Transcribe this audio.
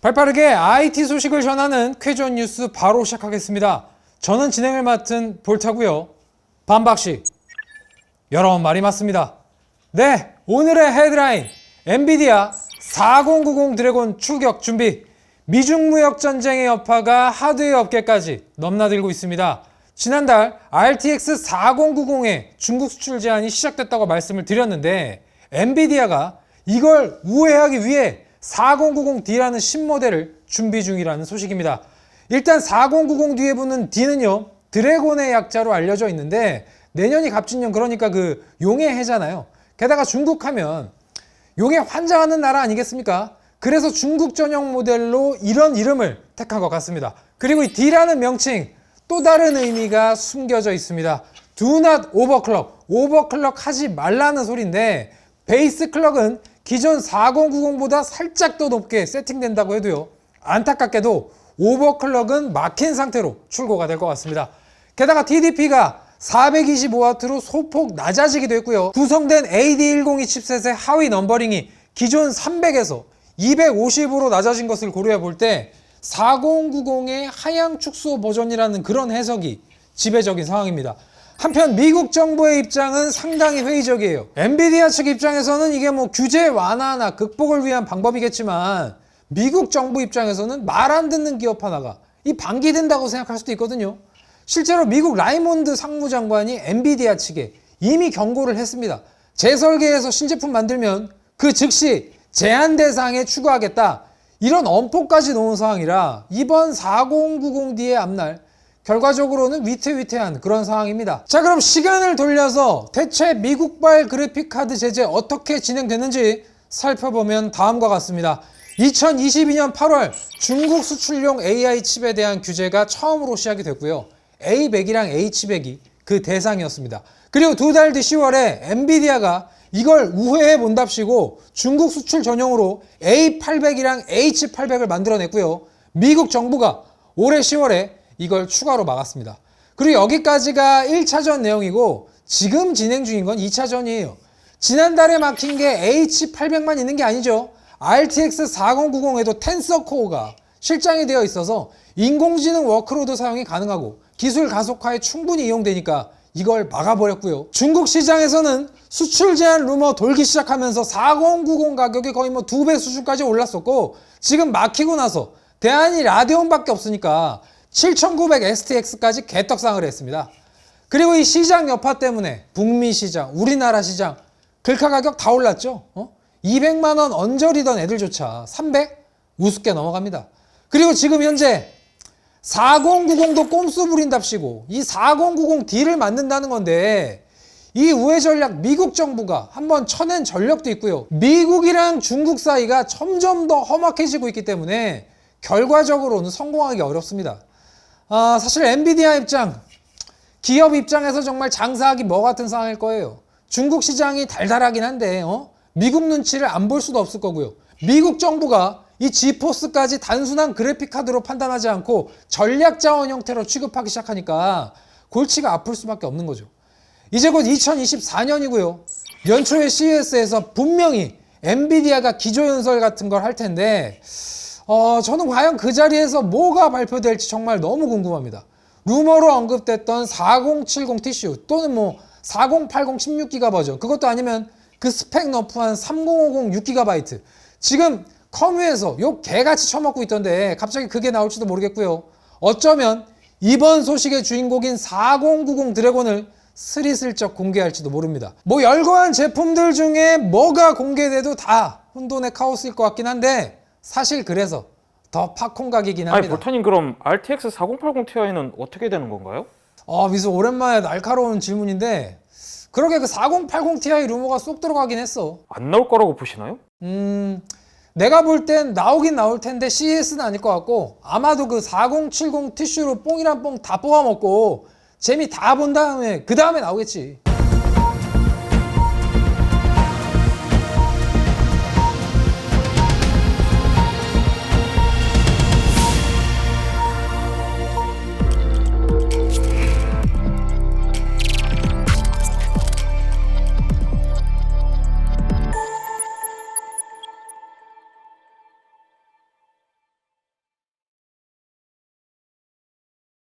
발빠르게 IT 소식을 전하는 쾌전 뉴스 바로 시작하겠습니다. 저는 진행을 맡은 볼타고요. 반박 씨. 여러분 말이 맞습니다. 네, 오늘의 헤드라인. 엔비디아 4090 드래곤 추격 준비. 미중 무역 전쟁의 여파가 하드웨어 업계까지 넘나들고 있습니다. 지난달 RTX 4090의 중국 수출 제한이 시작됐다고 말씀을 드렸는데 엔비디아가 이걸 우회하기 위해 4090D라는 신모델을 준비 중이라는 소식입니다. 일단 4090 뒤에 붙는 D는요 드래곤의 약자로 알려져 있는데 내년이 갑진년 그러니까 그 용의 해잖아요. 게다가 중국 하면 용의 환장하는 나라 아니겠습니까? 그래서 중국 전용 모델로 이런 이름을 택한 것 같습니다. 그리고 이 D라는 명칭 또 다른 의미가 숨겨져 있습니다. Do not overclock. 오버클럭 하지 말라는 소리인데 베이스 클럭은 기존 4090보다 살짝 더 높게 세팅된다고 해도요. 안타깝게도 오버클럭은 막힌 상태로 출고가 될 것 같습니다. 게다가 TDP가 425W로 소폭 낮아지기도 했고요. 구성된 AD102 칩셋의 하위 넘버링이 기존 300에서 250으로 낮아진 것을 고려해 볼 때 4090의 하향 축소 버전이라는 그런 해석이 지배적인 상황입니다. 한편 미국 정부의 입장은 상당히 회의적이에요. 엔비디아 측 입장에서는 이게 뭐 규제 완화나 극복을 위한 방법이겠지만 미국 정부 입장에서는 말 안 듣는 기업 하나가 이 방기된다고 생각할 수도 있거든요. 실제로 미국 라이몬드 상무장관이 엔비디아 측에 이미 경고를 했습니다. 재설계해서 신제품 만들면 그 즉시 제한 대상에 추가하겠다. 이런 엄포까지 놓은 상황이라 이번 4090D의 앞날 결과적으로는 위태위태한 그런 상황입니다. 자 그럼 시간을 돌려서 대체 미국발 그래픽카드 제재 어떻게 진행되는지 살펴보면 다음과 같습니다. 2022년 8월 중국 수출용 AI 칩에 대한 규제가 처음으로 시작이 됐고요. A100이랑 A700이 그 대상이었습니다. 그리고 두 달 뒤 10월에 엔비디아가 이걸 우회해 본답시고 중국 수출 전용으로 A800이랑 H800을 만들어냈고요. 미국 정부가 올해 10월에 이걸 추가로 막았습니다. 그리고 여기까지가 1차전 내용이고 지금 진행 중인 건 2차전이에요. 지난달에 막힌 게 H800만 있는 게 아니죠. RTX 4090에도 텐서 코어가 실장이 되어 있어서 인공지능 워크로드 사용이 가능하고 기술 가속화에 충분히 이용되니까 이걸 막아버렸고요. 중국 시장에서는 수출 제한 루머 돌기 시작하면서 4090 가격이 거의 뭐 두 배 수준까지 올랐었고 지금 막히고 나서 대안이 라데온밖에 없으니까 7900 STX까지 개떡상을 했습니다. 그리고 이 시장 여파 때문에 북미 시장, 우리나라 시장 글카 가격 다 올랐죠. 어? 200만 원 언저리던 애들조차 300 우습게 넘어갑니다. 그리고 지금 현재 4090도 꼼수 부린답시고 이 4090D를 만든다는 건데 이 우회 전략 미국 정부가 한번 쳐낸 전력도 있고요. 미국이랑 중국 사이가 점점 더 험악해지고 있기 때문에 결과적으로는 성공하기 어렵습니다. 아, 사실 엔비디아 입장, 기업 입장에서 정말 장사하기 뭐 같은 상황일 거예요. 중국 시장이 달달하긴 한데 어? 미국 눈치를 안 볼 수도 없을 거고요. 미국 정부가 이 지포스까지 단순한 그래픽 카드로 판단하지 않고 전략 자원 형태로 취급하기 시작하니까 골치가 아플 수밖에 없는 거죠. 이제 곧 2024년이고요. 연초에 CES에서 분명히 엔비디아가 기조연설 같은 걸 할 텐데 어, 저는 과연 그 자리에서 뭐가 발표될지 정말 너무 궁금합니다. 루머로 언급됐던 4070 TCU 또는 뭐 4080 16기가 버전 그것도 아니면 그 스펙 너프한 3050 6GB 지금 커뮤에서 욕 개같이 처먹고 있던데 갑자기 그게 나올지도 모르겠고요. 어쩌면 이번 소식의 주인공인 4090 드래곤을 스리슬쩍 공개할지도 모릅니다. 뭐 열거한 제품들 중에 뭐가 공개돼도 다 혼돈의 카오스일 것 같긴 한데 사실 그래서 더 팝콘 각이긴 아니 합니다. 볼타님 그럼 RTX 4080 Ti는 어떻게 되는 건가요? 아, 미소 오랜만에 날카로운 질문인데 그러게 그 4080 Ti 루머가 쏙 들어가긴 했어. 안 나올 거라고 보시나요? 음, 내가 볼 땐 나오긴 나올 텐데 CES는 아닐 것 같고 아마도 그 4070 티슈로 뽕이란 뽕 다 뽑아먹고 재미 다 본 다음에 그 다음에 나오겠지.